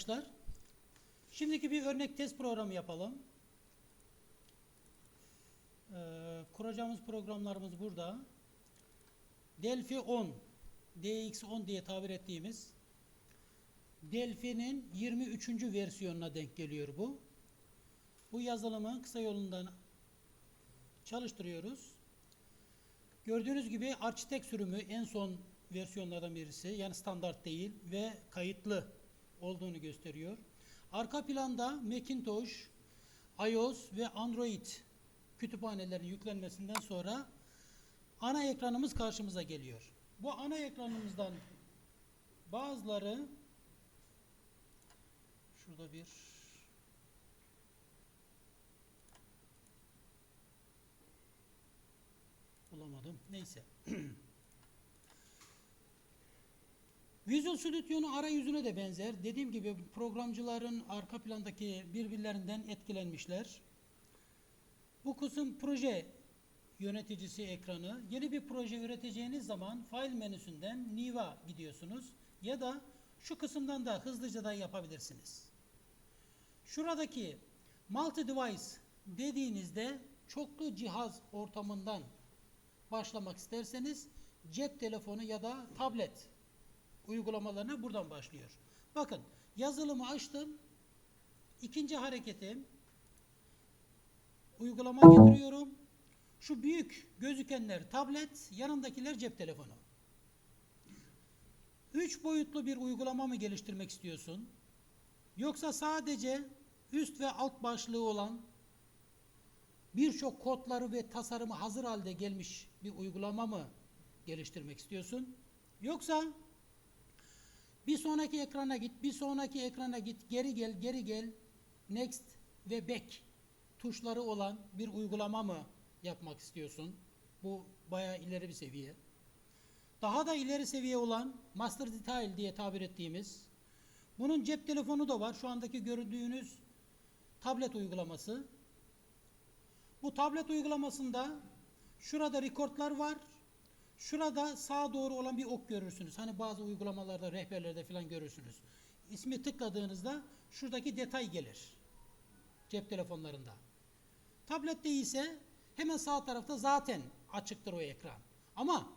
arkadaşlar. Şimdiki bir örnek test programı yapalım. Ee, kuracağımız programlarımız burada. Delphi 10, DX10 diye tabir ettiğimiz Delphi'nin 23. versiyonuna denk geliyor bu. Bu yazılımı kısa yolundan çalıştırıyoruz. Gördüğünüz gibi Architect sürümü en son versiyonlardan birisi. Yani standart değil ve kayıtlı olduğunu gösteriyor. Arka planda Macintosh, iOS ve Android kütüphanelerin yüklenmesinden sonra ana ekranımız karşımıza geliyor. Bu ana ekranımızdan bazıları şurada bir bulamadım. Neyse. Visual Studio'nun arayüzüne de benzer. Dediğim gibi programcıların arka plandaki birbirlerinden etkilenmişler. Bu kısım proje yöneticisi ekranı. Yeni bir proje üreteceğiniz zaman File menüsünden New'a gidiyorsunuz. Ya da şu kısımdan da hızlıca da yapabilirsiniz. Şuradaki Multi Device dediğinizde çoklu cihaz ortamından başlamak isterseniz cep telefonu ya da tablet uygulamalarına buradan başlıyor. Bakın yazılımı açtım. İkinci hareketim uygulama getiriyorum. Şu büyük gözükenler tablet, yanındakiler cep telefonu. Üç boyutlu bir uygulama mı geliştirmek istiyorsun? Yoksa sadece üst ve alt başlığı olan birçok kodları ve tasarımı hazır halde gelmiş bir uygulama mı geliştirmek istiyorsun? Yoksa bir sonraki ekrana git, bir sonraki ekrana git, geri gel, geri gel, next ve back tuşları olan bir uygulama mı yapmak istiyorsun? Bu bayağı ileri bir seviye. Daha da ileri seviye olan Master Detail diye tabir ettiğimiz, bunun cep telefonu da var. Şu andaki gördüğünüz tablet uygulaması. Bu tablet uygulamasında şurada rekordlar var. Şurada sağa doğru olan bir ok görürsünüz. Hani bazı uygulamalarda, rehberlerde falan görürsünüz. İsmi tıkladığınızda şuradaki detay gelir. Cep telefonlarında. Tablette ise hemen sağ tarafta zaten açıktır o ekran. Ama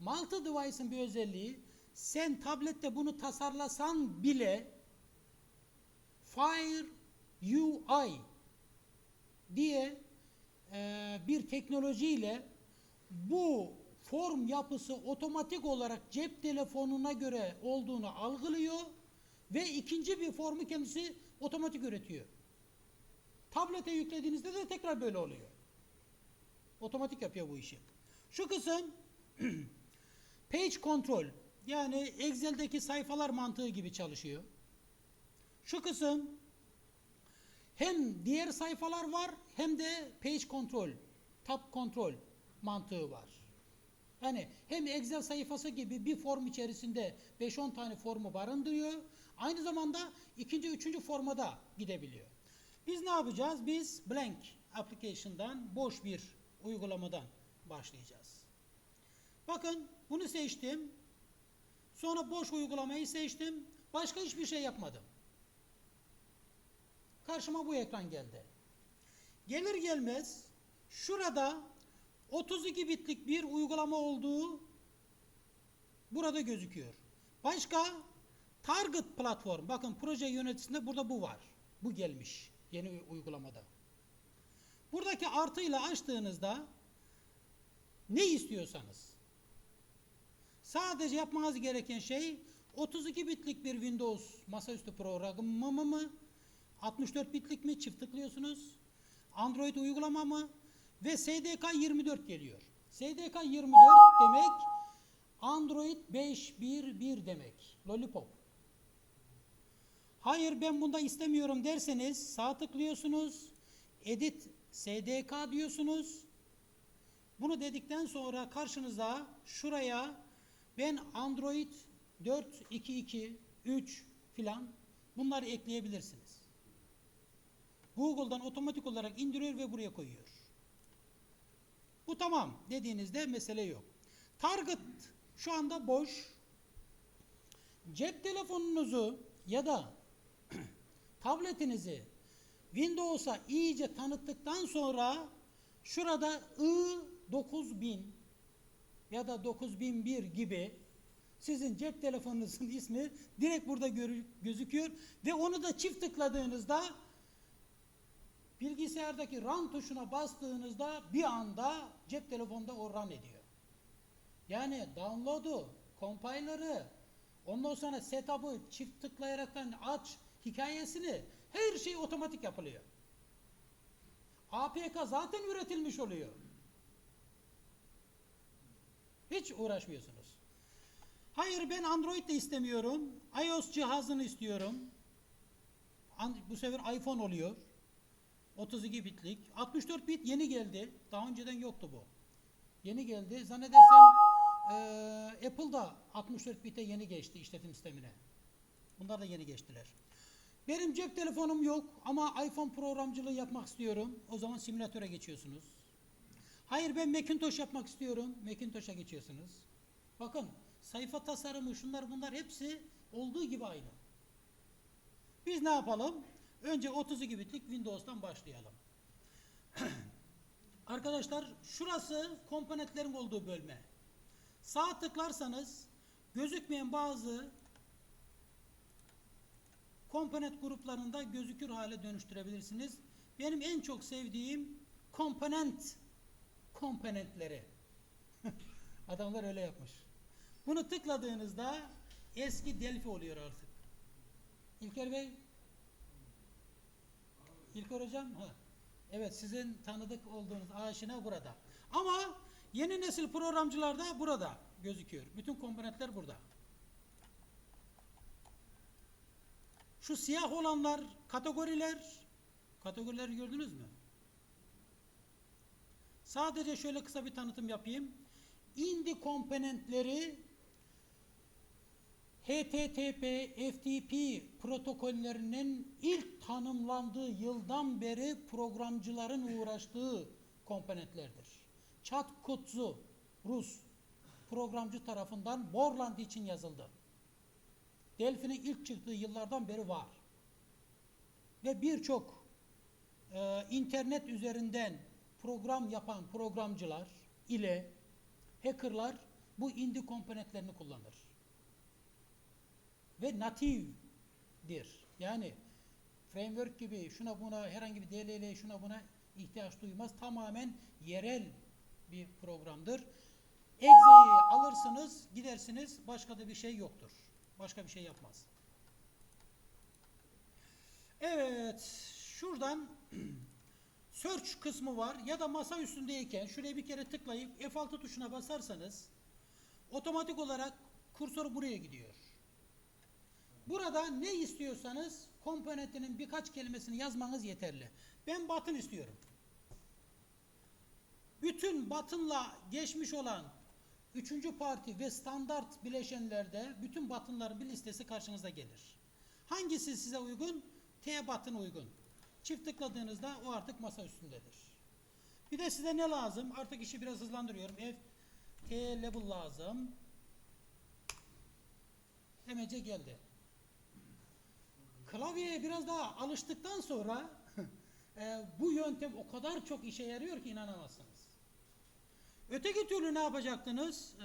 multi device'ın bir özelliği sen tablette bunu tasarlasan bile Fire UI diye e, bir teknolojiyle bu form yapısı otomatik olarak cep telefonuna göre olduğunu algılıyor ve ikinci bir formu kendisi otomatik üretiyor. Tablete yüklediğinizde de tekrar böyle oluyor. Otomatik yapıyor bu işi. Şu kısım page control yani Excel'deki sayfalar mantığı gibi çalışıyor. Şu kısım hem diğer sayfalar var hem de page control, tab control mantığı var. Yani hem Excel sayfası gibi bir form içerisinde 5-10 tane formu barındırıyor. Aynı zamanda ikinci, üçüncü forma da gidebiliyor. Biz ne yapacağız? Biz blank application'dan, boş bir uygulamadan başlayacağız. Bakın bunu seçtim. Sonra boş uygulamayı seçtim. Başka hiçbir şey yapmadım. Karşıma bu ekran geldi. Gelir gelmez şurada 32 bitlik bir uygulama olduğu burada gözüküyor. Başka target platform. Bakın proje yöneticisinde burada bu var. Bu gelmiş yeni uygulamada. Buradaki artıyla açtığınızda ne istiyorsanız sadece yapmanız gereken şey 32 bitlik bir Windows masaüstü programı mı 64 bitlik mi çift tıklıyorsunuz Android uygulama mı ve SDK 24 geliyor. SDK 24 demek Android 5.1.1 demek. Lollipop. Hayır ben bunda istemiyorum derseniz sağ tıklıyorsunuz. Edit SDK diyorsunuz. Bunu dedikten sonra karşınıza şuraya ben Android 4.2.2 3 filan bunları ekleyebilirsiniz. Google'dan otomatik olarak indiriyor ve buraya koyuyor. Bu tamam dediğinizde mesele yok. Target şu anda boş. Cep telefonunuzu ya da tabletinizi Windows'a iyice tanıttıktan sonra şurada i9000 ya da 9001 gibi sizin cep telefonunuzun ismi direkt burada gözüküyor ve onu da çift tıkladığınızda bilgisayardaki run tuşuna bastığınızda bir anda cep telefonda o run ediyor. Yani download'u, compiler'ı, ondan sonra setup'ı çift tıklayaraktan aç hikayesini her şey otomatik yapılıyor. APK zaten üretilmiş oluyor. Hiç uğraşmıyorsunuz. Hayır ben Android de istemiyorum. iOS cihazını istiyorum. Bu sefer iPhone oluyor. 32 bitlik. 64 bit yeni geldi. Daha önceden yoktu bu. Yeni geldi. Zannedersem eee Apple da 64 bite yeni geçti işletim sistemine. Bunlar da yeni geçtiler. Benim cep telefonum yok ama iPhone programcılığı yapmak istiyorum. O zaman simülatöre geçiyorsunuz. Hayır ben Macintosh yapmak istiyorum. Macintosh'a geçiyorsunuz. Bakın sayfa tasarımı şunlar bunlar hepsi olduğu gibi aynı. Biz ne yapalım? Önce 32 bitlik Windows'tan başlayalım. Arkadaşlar şurası komponentlerin olduğu bölme. Sağ tıklarsanız gözükmeyen bazı komponent gruplarında gözükür hale dönüştürebilirsiniz. Benim en çok sevdiğim komponent komponentleri. Adamlar öyle yapmış. Bunu tıkladığınızda eski Delphi oluyor artık. İlker Bey. İlker Hocam. Evet sizin tanıdık olduğunuz aşina burada. Ama yeni nesil programcılarda burada gözüküyor. Bütün komponentler burada. Şu siyah olanlar kategoriler. Kategorileri gördünüz mü? Sadece şöyle kısa bir tanıtım yapayım. Indi komponentleri HTTP, FTP protokollerinin ilk tanımlandığı yıldan beri programcıların uğraştığı komponentlerdir. Çat Kutzu, Rus programcı tarafından Borland için yazıldı. Delphi'nin ilk çıktığı yıllardan beri var. Ve birçok e, internet üzerinden program yapan programcılar ile hackerlar bu indi komponentlerini kullanır. Ve native'dir. Yani framework gibi şuna buna herhangi bir DLL şuna buna ihtiyaç duymaz. Tamamen yerel bir programdır. Exe'yi alırsınız, gidersiniz, başka da bir şey yoktur. Başka bir şey yapmaz. Evet, şuradan search kısmı var ya da masa üstündeyken şuraya bir kere tıklayıp F6 tuşuna basarsanız otomatik olarak kursor buraya gidiyor. Burada ne istiyorsanız komponentinin birkaç kelimesini yazmanız yeterli. Ben batın istiyorum. Bütün batınla geçmiş olan üçüncü parti ve standart bileşenlerde bütün batınların bir listesi karşınıza gelir. Hangisi size uygun? T batın uygun. Çift tıkladığınızda o artık masa üstündedir. Bir de size ne lazım? Artık işi biraz hızlandırıyorum. F T level lazım. Hemece geldi. Klavyeye biraz daha alıştıktan sonra e, bu yöntem o kadar çok işe yarıyor ki inanamazsınız. Öteki türlü ne yapacaktınız? Ee,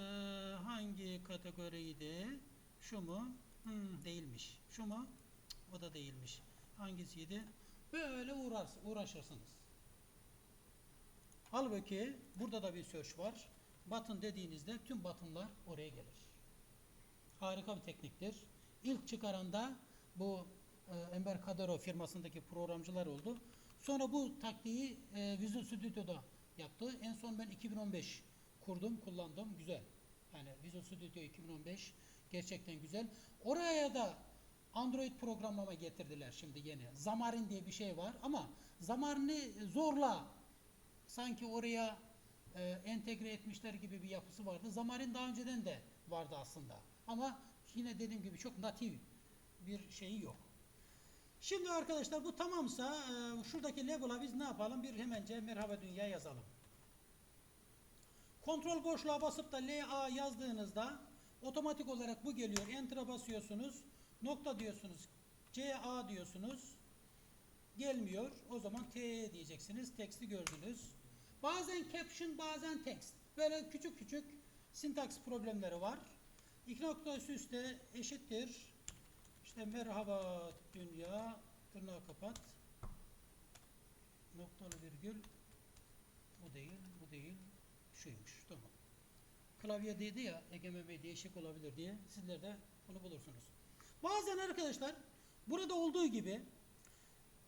hangi kategoriydi? Şu mu? Hmm, değilmiş. Şu mu? Cık, o da değilmiş. Hangisiydi? Böyle uğraş, uğraşırsınız. Halbuki burada da bir search var. Button dediğinizde tüm buttonlar oraya gelir. Harika bir tekniktir. İlk çıkaran da bu e, Ember Kadero firmasındaki programcılar oldu. Sonra bu taktiği e, Visual Studio'da yaptı. En son ben 2015 kurdum, kullandım. Güzel. Yani Visual Studio 2015 gerçekten güzel. Oraya da Android programlama getirdiler şimdi yeni. Xamarin diye bir şey var ama Xamarin'i zorla sanki oraya e, entegre etmişler gibi bir yapısı vardı. Xamarin daha önceden de vardı aslında. Ama yine dediğim gibi çok natif bir şeyi yok. Şimdi arkadaşlar bu tamamsa e, şuradaki label'a biz ne yapalım? Bir hemence merhaba dünya yazalım. Kontrol boşluğa basıp da LA yazdığınızda otomatik olarak bu geliyor. Enter'a basıyorsunuz. Nokta diyorsunuz. CA diyorsunuz. gelmiyor. O zaman T diyeceksiniz. Teksti gördünüz. Bazen caption, bazen text. Böyle küçük küçük sintaks problemleri var. İki nokta üst üste eşittir. İşte merhaba dünya, tırnağı kapat. Noktalı virgül. Bu değil, bu değil. Şuymuş. Tamam. Klavye dedi ya, Egemen Bey değişik olabilir diye. Sizler de bunu bulursunuz. Bazen arkadaşlar, burada olduğu gibi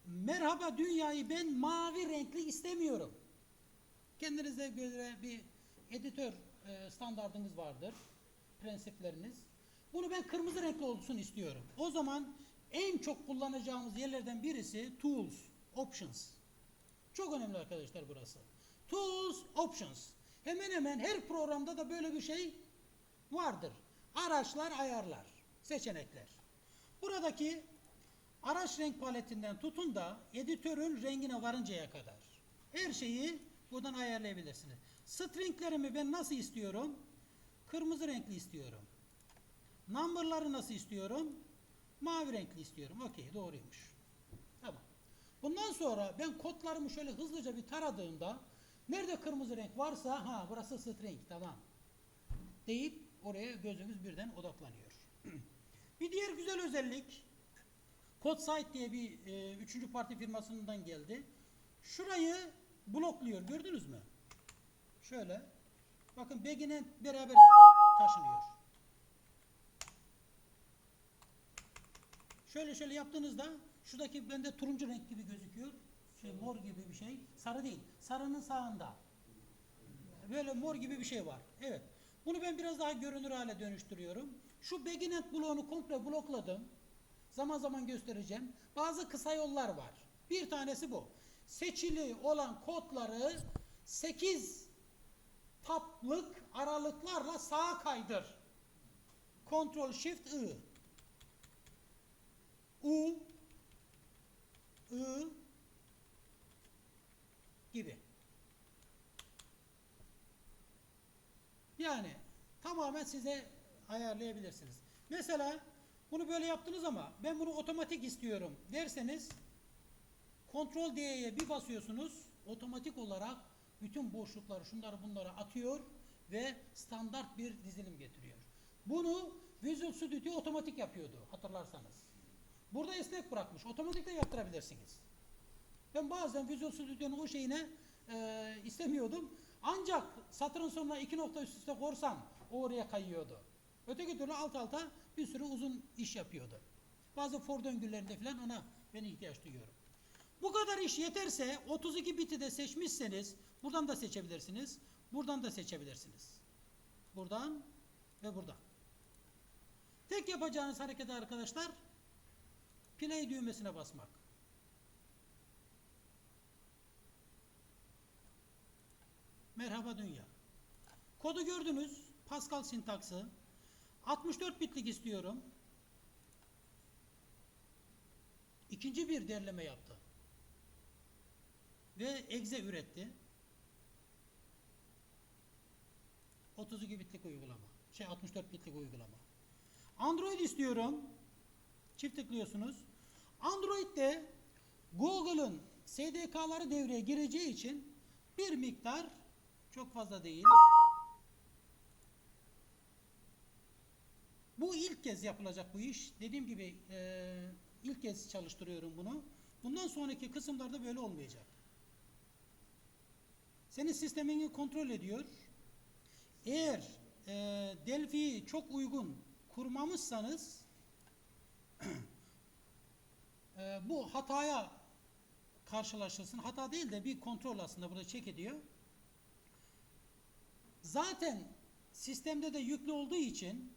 merhaba dünyayı ben mavi renkli istemiyorum. Kendinize göre bir editör e, standartınız vardır. Prensipleriniz. Bunu ben kırmızı renkli olsun istiyorum. O zaman en çok kullanacağımız yerlerden birisi Tools, Options. Çok önemli arkadaşlar burası. Tools, Options. Hemen hemen her programda da böyle bir şey vardır. Araçlar, ayarlar, seçenekler. Buradaki araç renk paletinden tutun da editörün rengine varıncaya kadar her şeyi buradan ayarlayabilirsiniz. Stringlerimi ben nasıl istiyorum? Kırmızı renkli istiyorum. Number'ları nasıl istiyorum? Mavi renkli istiyorum. Okey doğruymuş. Tamam. Bundan sonra ben kodlarımı şöyle hızlıca bir taradığımda nerede kırmızı renk varsa ha burası string tamam. Deyip oraya gözümüz birden odaklanıyor. bir diğer güzel özellik CodeSite diye bir e, üçüncü parti firmasından geldi. Şurayı blokluyor. Gördünüz mü? Şöyle. Bakın begine beraber taşınıyor. Şöyle şöyle yaptığınızda şuradaki bende turuncu renk gibi gözüküyor. Şey mor gibi bir şey. Sarı değil. Sarının sağında. Böyle mor gibi bir şey var. Evet. Bunu ben biraz daha görünür hale dönüştürüyorum. Şu beginnet bloğunu komple blokladım. Zaman zaman göstereceğim. Bazı kısa yollar var. Bir tanesi bu. Seçili olan kodları 8 taplık aralıklarla sağa kaydır. Ctrl Shift I. U I gibi. Yani tamamen size ayarlayabilirsiniz. Mesela bunu böyle yaptınız ama ben bunu otomatik istiyorum derseniz Ctrl D'ye bir basıyorsunuz otomatik olarak bütün boşlukları şunları bunları atıyor ve standart bir dizilim getiriyor. Bunu Visual Studio otomatik yapıyordu hatırlarsanız. Burada esnek bırakmış. Otomatik de yaptırabilirsiniz. Ben bazen Visual Studio'nun o şeyine e, istemiyordum. Ancak satırın sonuna iki nokta üst üste korsam o oraya kayıyordu. Öteki türlü alt alta bir sürü uzun iş yapıyordu. Bazı for döngülerinde falan ona ben ihtiyaç duyuyorum. Bu kadar iş yeterse 32 biti de seçmişseniz buradan da seçebilirsiniz. Buradan da seçebilirsiniz. Buradan ve buradan. Tek yapacağınız hareket arkadaşlar play düğmesine basmak. Merhaba dünya. Kodu gördünüz. Pascal sintaksı. 64 bitlik istiyorum. İkinci bir derleme yaptı. Ve exe üretti. 32 bitlik uygulama. Şey 64 bitlik uygulama. Android istiyorum. Çift tıklıyorsunuz. Android'de Google'ın SDK'ları devreye gireceği için bir miktar çok fazla değil. Bu ilk kez yapılacak bu iş. Dediğim gibi e, ilk kez çalıştırıyorum bunu. Bundan sonraki kısımlarda böyle olmayacak. Senin sistemini kontrol ediyor. Eğer e, Delphi'yi çok uygun kurmamışsanız e, bu hataya karşılaşırsın. Hata değil de bir kontrol aslında burada çek ediyor. Zaten sistemde de yüklü olduğu için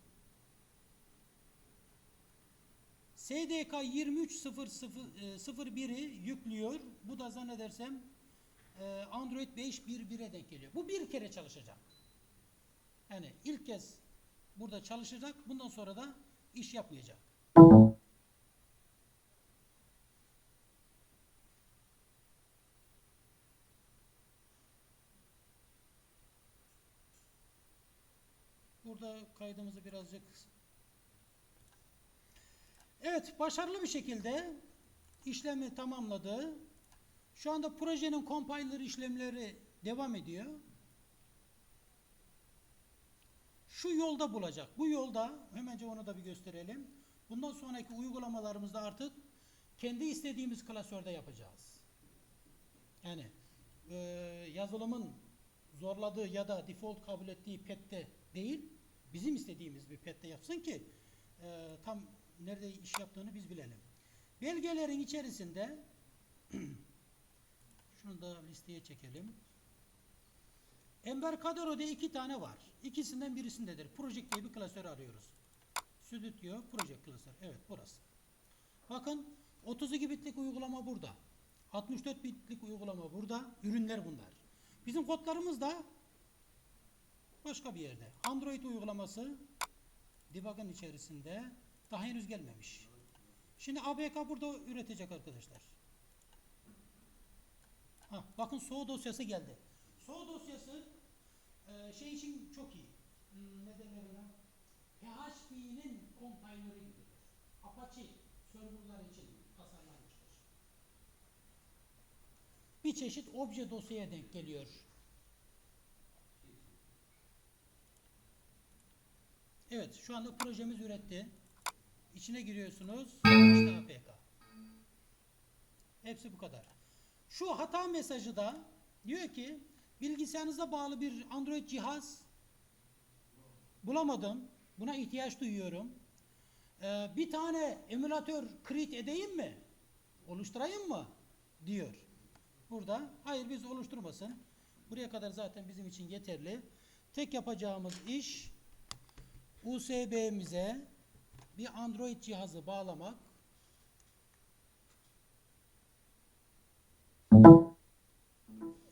SDK 23.001'i yüklüyor. Bu da zannedersem e, Android 5.1.1'e denk geliyor. Bu bir kere çalışacak. Yani ilk kez burada çalışacak. Bundan sonra da iş yapmayacak. Burada kaydımızı birazcık Evet, başarılı bir şekilde işlemi tamamladı. Şu anda projenin compiler işlemleri devam ediyor. Şu yolda bulacak. Bu yolda hemen onu da bir gösterelim. Bundan sonraki uygulamalarımızda artık kendi istediğimiz klasörde yapacağız. Yani e, yazılımın zorladığı ya da default kabul ettiği pette değil, bizim istediğimiz bir pette yapsın ki e, tam nerede iş yaptığını biz bilelim. Belgelerin içerisinde şunu da listeye çekelim. Embarcadero'da iki tane var. İkisinden birisindedir. Project diye bir klasör arıyoruz. Studio Project klasör. Evet burası. Bakın 32 bitlik uygulama burada. 64 bitlik uygulama burada. Ürünler bunlar. Bizim kodlarımız da başka bir yerde. Android uygulaması debug'ın içerisinde daha henüz gelmemiş. Şimdi ABK burada üretecek arkadaşlar. Ha, bakın SO dosyası geldi. SO dosyası e, şey için çok iyi. Hmm, ne derler ona? PHP'nin compiler'ı gibidir. Apache serverlar için tasarlanmıştır. Bir çeşit obje dosyaya denk geliyor. Evet, şu anda projemiz üretti. İçine giriyorsunuz. İşte APK. Hepsi bu kadar. Şu hata mesajı da diyor ki bilgisayarınıza bağlı bir Android cihaz bulamadım. Buna ihtiyaç duyuyorum. Ee, bir tane emülatör create edeyim mi? Oluşturayım mı? Diyor. Burada hayır biz oluşturmasın. Buraya kadar zaten bizim için yeterli. Tek yapacağımız iş USB'mize bir Android cihazı bağlamak.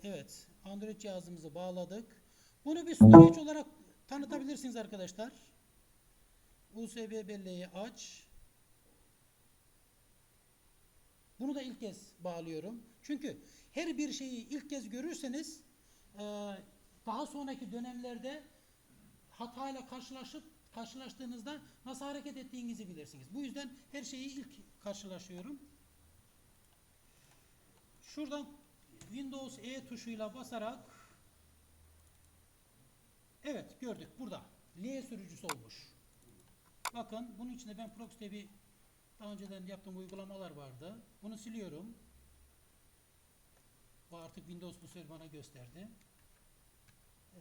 Evet, Android cihazımızı bağladık. Bunu bir storage olarak tanıtabilirsiniz arkadaşlar. USB belleği aç. Bunu da ilk kez bağlıyorum. Çünkü her bir şeyi ilk kez görürseniz daha sonraki dönemlerde hatayla karşılaşıp karşılaştığınızda nasıl hareket ettiğinizi bilirsiniz. Bu yüzden her şeyi ilk karşılaşıyorum. Şuradan Windows E tuşuyla basarak Evet gördük burada. L sürücüsü olmuş. Bakın bunun içinde ben Proxy'de bir daha önceden yaptığım uygulamalar vardı. Bunu siliyorum. Bu artık Windows bu sefer bana gösterdi. Ee,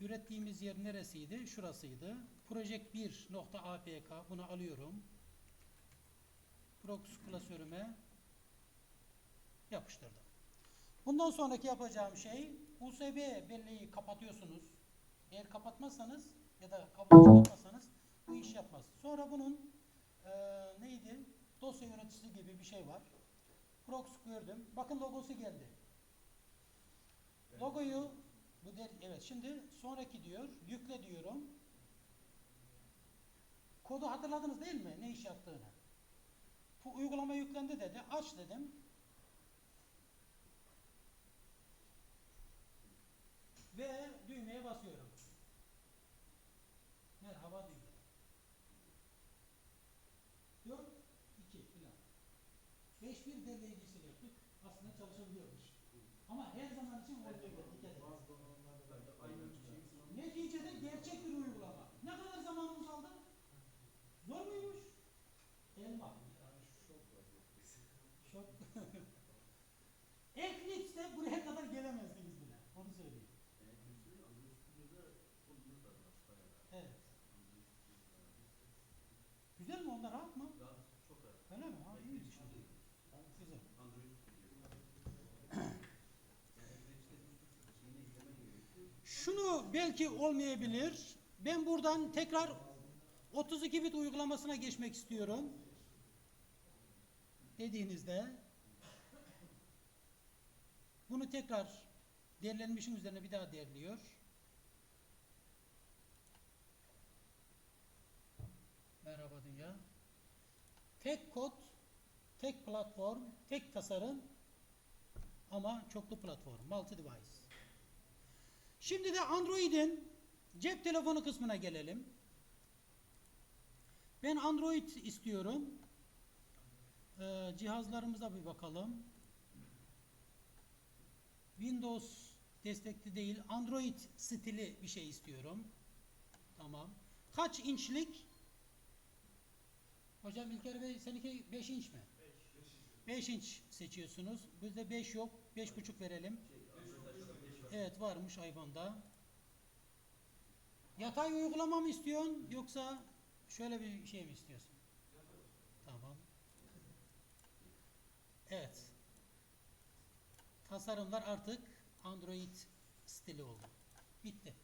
ürettiğimiz yer neresiydi? Şurasıydı. Project 1.apk bunu alıyorum. Prox klasörüme yapıştırdım. Bundan sonraki yapacağım şey USB belleği kapatıyorsunuz. Eğer kapatmazsanız ya da çıkartmazsanız bu iş yapmaz. Sonra bunun eee, neydi? Dosya yöneticisi gibi bir şey var. Prox gördüm. Bakın logosu geldi. Logoyu bu der, evet şimdi sonraki diyor. Yükle diyorum. Kodu hatırladınız değil mi? Ne iş yaptığını. Bu uygulama yüklendi dedi. Aç dedim. Ve düğmeye basıyorum. Merhaba düğme. 4, 2 filan. 5 bir derleyicisiyle yaptık. Aslında çalışabiliyormuş. Ama her zaman için olduğu gibi dikkat edin. Neticede gerçek bir uygulama. Ne kadar zamanımız aldı? Zor muymuş? Elma. Şok. Eclipse'de buraya kadar gelemezdiniz bile. Onu söyleyeyim. Evet. Güzel mi onlar rahat mı? Öyle mi? Ha, iyiymiş. Güzel. Şunu belki olmayabilir. Ben buradan tekrar 32 bit uygulamasına geçmek istiyorum. Dediğinizde bunu tekrar değerlenmişin üzerine bir daha değerliyor. Merhaba dünya. Tek kod, tek platform, tek tasarım ama çoklu platform, multi device. Şimdi de Android'in cep telefonu kısmına gelelim. Ben Android istiyorum. Ee, cihazlarımıza bir bakalım. Windows destekli değil, Android stili bir şey istiyorum. Tamam. Kaç inçlik? Hocam İlker Bey seninki 5 inç mi? 5 inç seçiyorsunuz. Bizde 5 yok. 5,5 verelim. Evet varmış iPhone'da. Yatay uygulama mı istiyorsun yoksa şöyle bir şey mi istiyorsun? Tamam. Evet. Tasarımlar artık Android stili oldu. Bitti.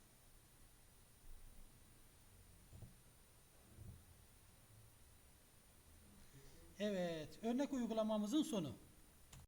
Evet, örnek uygulamamızın sonu.